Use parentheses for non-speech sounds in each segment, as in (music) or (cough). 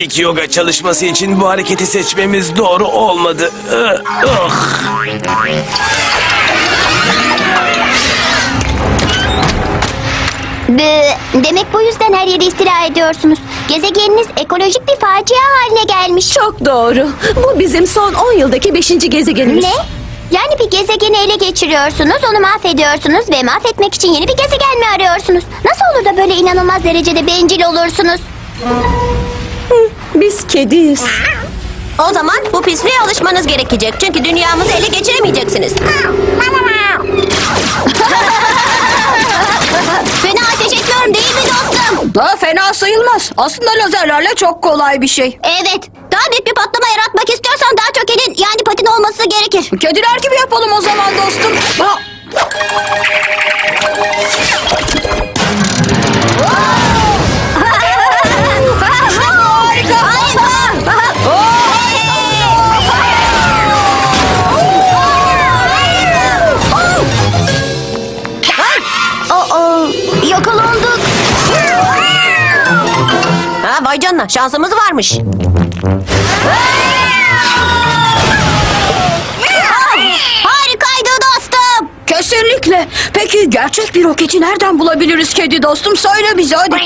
İlk yoga çalışması için bu hareketi seçmemiz doğru olmadı. İh. Bı, demek bu yüzden her yere istila ediyorsunuz. Gezegeniniz ekolojik bir facia haline gelmiş. Çok doğru. Bu bizim son 10 yıldaki 5. gezegenimiz. Ne? Yani bir gezegeni ele geçiriyorsunuz, onu mahvediyorsunuz ve mahvetmek için yeni bir gezegen mi arıyorsunuz? Nasıl olur da böyle inanılmaz derecede bencil olursunuz? Biz kediyiz. O zaman bu pisliğe alışmanız gerekecek. Çünkü dünyamızı ele geçiremeyeceksiniz. (laughs) Fena ateş etmiyorum değil mi dostum? Daha fena sayılmaz. Aslında lazerlerle çok kolay bir şey. Evet. Daha büyük bir patlama yaratmak istiyorsan daha çok elin yani patin olması gerekir. Kediler gibi yapalım o zaman dostum. Ha, vay canına şansımız varmış. Harikaydı dostum. kesinlikle. Peki gerçek bir roketi nereden bulabiliriz kedi dostum? Söyle bize hadi.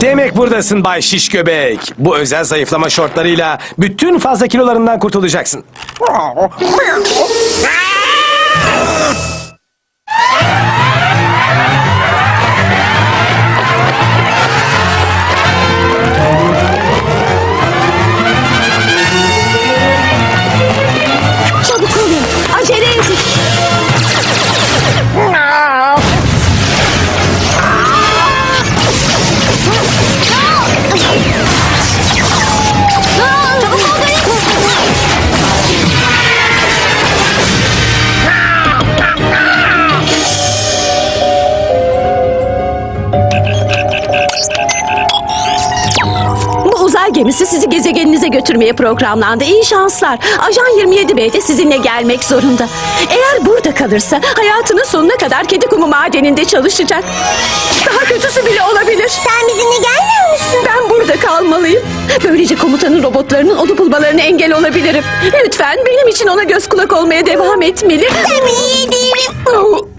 Demek buradasın Bay Şiş Göbek. Bu özel zayıflama şortlarıyla bütün fazla kilolarından kurtulacaksın. (laughs) gemisi sizi gezegeninize götürmeye programlandı. İyi şanslar. Ajan 27B de sizinle gelmek zorunda. Eğer burada kalırsa hayatının sonuna kadar kedi kumu madeninde çalışacak. Daha kötüsü bile olabilir. Sen bizimle gelmiyor musun? Ben burada kalmalıyım. Böylece komutanın robotlarının onu bulmalarına engel olabilirim. Lütfen benim için ona göz kulak olmaya devam etmeli. Ben iyi değilim.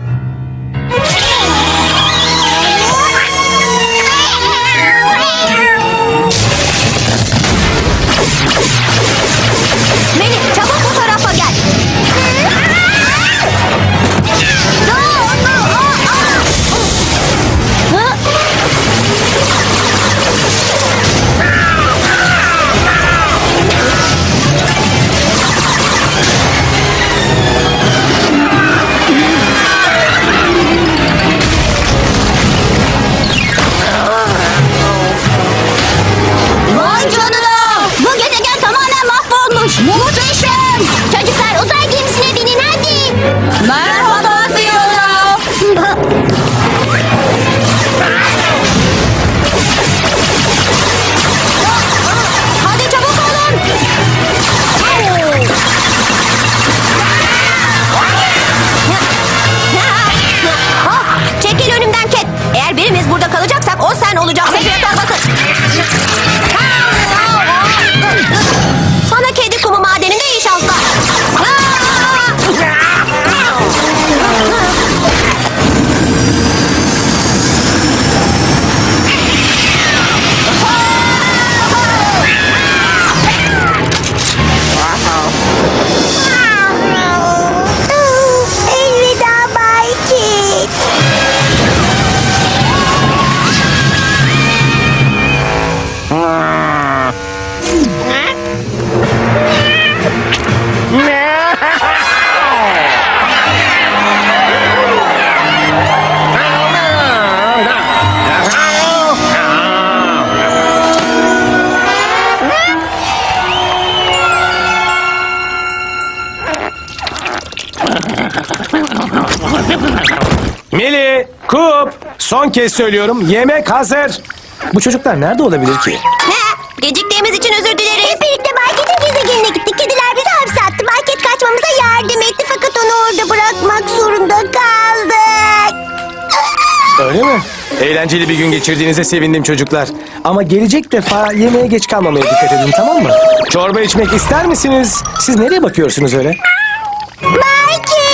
Meli, Kup, son kez söylüyorum yemek hazır. Bu çocuklar nerede olabilir ki? Ne? Geciktiğimiz için özür dileriz. Hep birlikte marketin gezegenine gittik. Kediler bizi hapse attı. Market kaçmamıza yardım etti. Fakat onu orada bırakmak zorunda kaldık. Öyle mi? Eğlenceli bir gün geçirdiğinize sevindim çocuklar. Ama gelecek defa yemeğe geç kalmamaya dikkat edin tamam mı? Çorba içmek ister misiniz? Siz nereye bakıyorsunuz öyle? Market.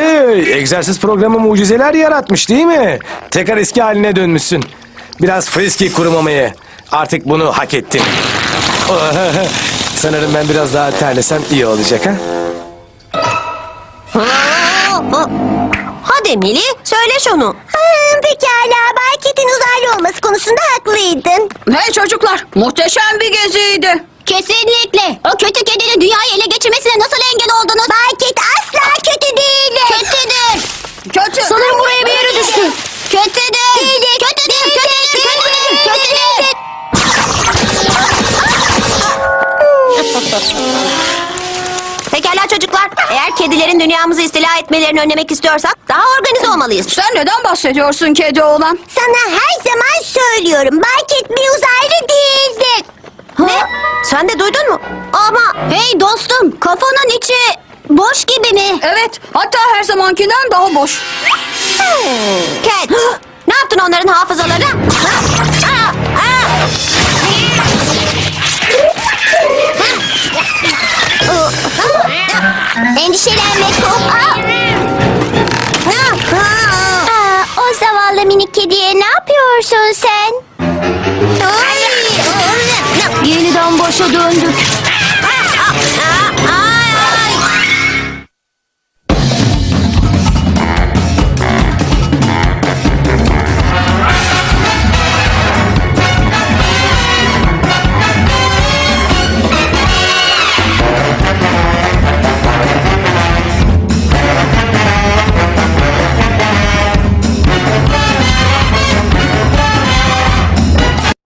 Hey, egzersiz programı mucizeler yaratmış değil mi? Tekrar eski haline dönmüşsün. Biraz frisky kurumamayı. Artık bunu hak ettin. (laughs) Sanırım ben biraz daha terlesem iyi olacak ha? Hadi Mili söyle şunu. Hmm, pekala marketin uzaylı olması konusunda haklıydın. Hey çocuklar muhteşem bir geziydi. Kesinlikle. O kötü kedinin dünyayı ele geçirmesine nasıl Dünyamızı istila etmelerini önlemek istiyorsak daha organize olmalıyız. Sen neden bahsediyorsun kedi oğlan? Sana her zaman söylüyorum. Market bir uzaylı değildir. Ne? Sen de duydun mu? Ama Hey dostum kafanın içi boş gibi mi? Evet hatta her zamankinden daha boş. Cat (gasps) ne yaptın onların hafızalarına? Ha? Endişelenme Kup. Aa, o zavallı minik kediye ne